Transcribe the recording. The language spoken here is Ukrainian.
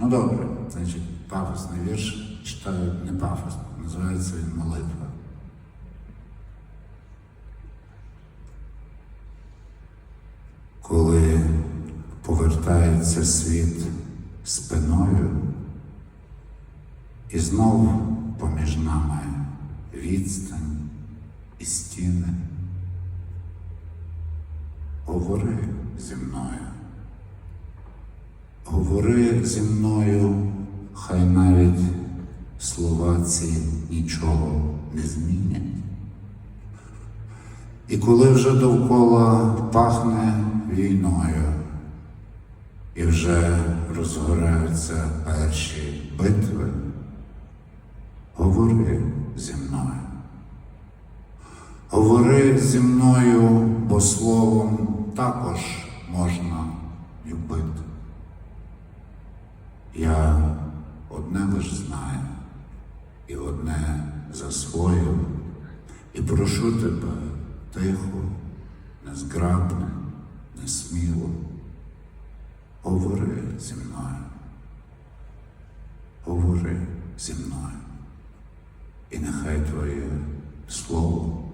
Ну добре, значить, пафосний вірш читаю не пафосно, називається він молитва. Коли повертається світ спиною, і знов поміж нами відстань і стіни. Говори зі мною. Говори зі мною, хай навіть слова ці нічого не змінять. І коли вже довкола пахне війною, і вже розгораються перші битви, говори зі мною. Говори зі мною, бо словом також можна Я одне лиш знаю і одне засвоїв, і прошу тебе тихо, незграбно, несміло. Говори зі мною. Говори зі мною. І нехай твоє слово